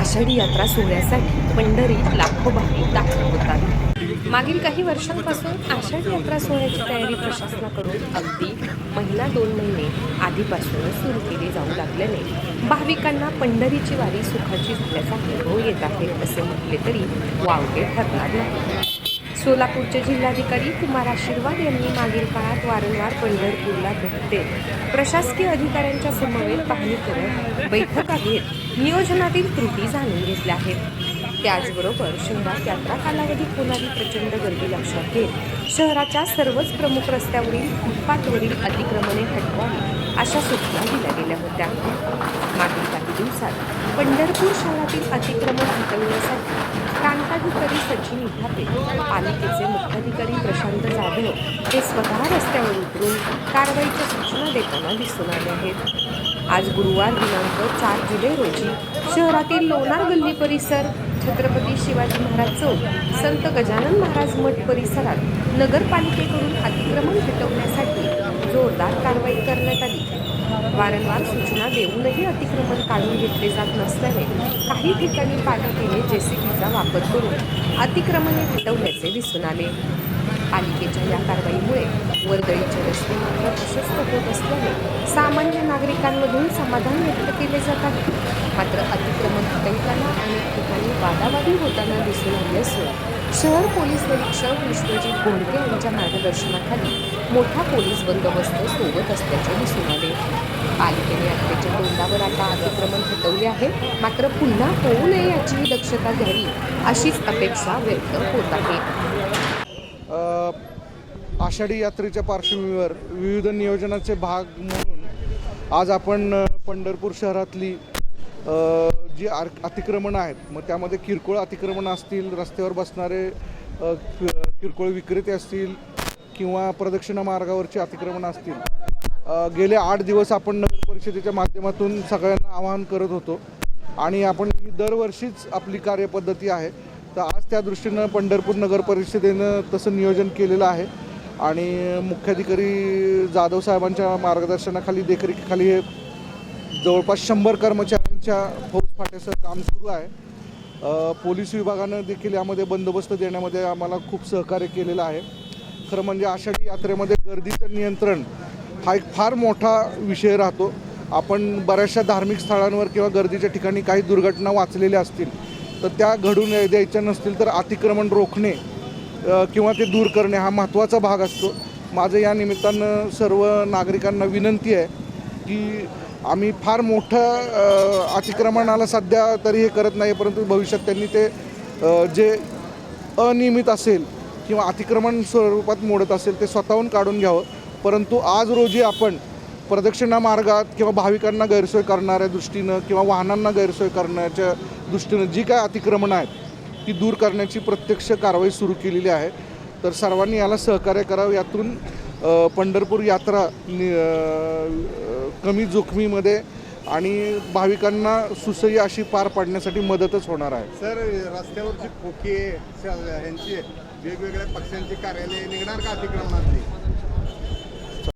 आषाढी यात्रा सोहळ्यासाठी पंढरीत लाखो भाविक दाखल होतात. मागील काही वर्षांपासून आषाढी यात्रा सोहळ्याची तयारी प्रशासनाकडून अगदी महिना दोन महिने आधीपासूनच सुरू केली जाऊ लागल्याने भाविकांना पंढरीची वारी सुखाची झाल्याचा अनुभव येत आहे असे म्हटले तरी वावगे ठरणार नाही. सोलापूरचे जिल्हाधिकारी कुमार आशीर्वाद यांनी मागील काळात वारंवार पंढरपूरला भेट देत प्रशासकीय अधिकाऱ्यांच्या समवेत पाहणी करत बैठका घेत नियोजनातील त्रुटी जाणून घेतल्या आहेत. त्याचबरोबर शहरात यात्रा कालावधीत होणारी प्रचंड गर्दी लक्षात घेत शहराच्या सर्वच प्रमुख रस्त्यावरील फुटपाथवरील अतिक्रमणे हटवावी अशा सूचना दिल्या गेल्या होत्या. मागील काही दिवसात पंढरपूर शहरातील अतिक्रमण हटवण्यासाठी प्रांताधिकारी सचिन इथापे पालिकेचे मुख्याधिकारी प्रशांत जाधव हे स्वतः रस्त्यावर उतरून कारवाईच्या सूचना देताना दिसून आले आहेत. आज गुरुवार दिनांक चार जुलै रोजी शहरातील लोणार गल्ली परिसर छत्रपती शिवाजी महाराज चौक संत गजानन महाराज मठ परिसरात नगरपालिकेकडून अतिक्रमण हटवण्यासाठी जोरदार कारवाई करण्यात आली. वारंवार सूचना देऊनही अतिक्रमण काढून घेतले जात नसल्याने काही ठिकाणी पालिकेने जेसीबीचा वापर करून अतिक्रमणे हटवल्याचे दिसून आले. पालिकेच्या या कारवाईमुळे वर्दळीचे रस्ते मात्र प्रशस्त होत असल्याने सामान्य नागरिकांमधून समाधान व्यक्त केले जात आहे. मात्र अतिक्रमण हटवताना अनेक ठिकाणी वादावादी होताना दिसून आले असून शहर पोलीस निरीक्षक विश्वजित घोडके यांच्या मार्गदर्शनाखाली मोठा पोलीस बंदोबस्त सोबत असल्याचे दिसून आले. पालिकेने अटकेच्या तोंडावर आता अतिक्रमण हटवले आहे. मात्र पुन्हा होऊ नये याची दक्षता घ्यावी अशीच अपेक्षा व्यक्त होत आहे. आषाढी यात्रेच्या पार्श्वभूमीवर विविध नियोजनाचे भाग म्हणून आज आपण पंढरपूर शहरातली जी आर अतिक्रमणं आहेत मग त्यामध्ये किरकोळ अतिक्रमणं असतील रस्त्यावर बसणारे कि- किरकोळ विक्रेते असतील किंवा प्रदक्षिणा मार्गावरची अतिक्रमणं असतील. गेले आठ दिवस आपण नगर परिषदेच्या माध्यमातून सगळ्यांना आवाहन करत होतो आणि आपण ही दरवर्षीच आपली कार्यपद्धती आहे. तर आज त्या दृष्टीनं पंढरपूर नगर परिषदेनं तसं नियोजन केलेलं आहे आणि मुख्याधिकारी जाधव साहेबांच्या मार्गदर्शनाखाली देखरेखीखाली हे जवळपास शंभर कर्मचाऱ्यांच्या फौजफाट्याचं काम सुरू आहे. पोलीस विभागानं देखील यामध्ये बंदोबस्त देण्यामध्ये आम्हाला खूप सहकार्य केलेलं आहे. खरं म्हणजे आषाढी यात्रेमध्ये गर्दीचं नियंत्रण हा एक फार मोठा विषय राहतो. आपण बऱ्याचशा धार्मिक स्थळांवर किंवा गर्दीच्या ठिकाणी काही दुर्घटना वाचलेल्या असतील तर त्या घडून द्यायच्या नसतील तर अतिक्रमण रोखणे किंवा ते दूर करणे हा महत्त्वाचा भाग असतो. माझं या निमित्तानं सर्व नागरिकांना विनंती आहे की आम्ही फार मोठं अतिक्रमणाला सध्या तरी हे करत नाही परंतु भविष्यात त्यांनी ते जे अनियमित असेल किंवा अतिक्रमण स्वरूपात मोडत असेल ते स्वतःहून काढून घ्यावं. परंतु आज रोजी आपण प्रदक्षिणा मार्गात किंवा भाविकांना गैरसोय करणाऱ्या दृष्टीनं किंवा वाहनांना गैरसोय करण्याच्या दृष्टीनं जी काय अतिक्रमणं आहेत ती दूर करण्याची प्रत्यक्ष कारवाई सुरू केलेली आहे. तर सर्वांनी याला सहकार्य करावं. यातून पंढरपूर यात्रा नि- कमी जोखमीमध्ये आणि भाविकांना सुसह्य अशी पार पाडण्यासाठी मदतच होणार आहे. सर रस्त्यावरची खोके यांची ह्यांची वेगवेगळ्या पक्षांची कार्यालये निघणार का अतिक्रमणातली?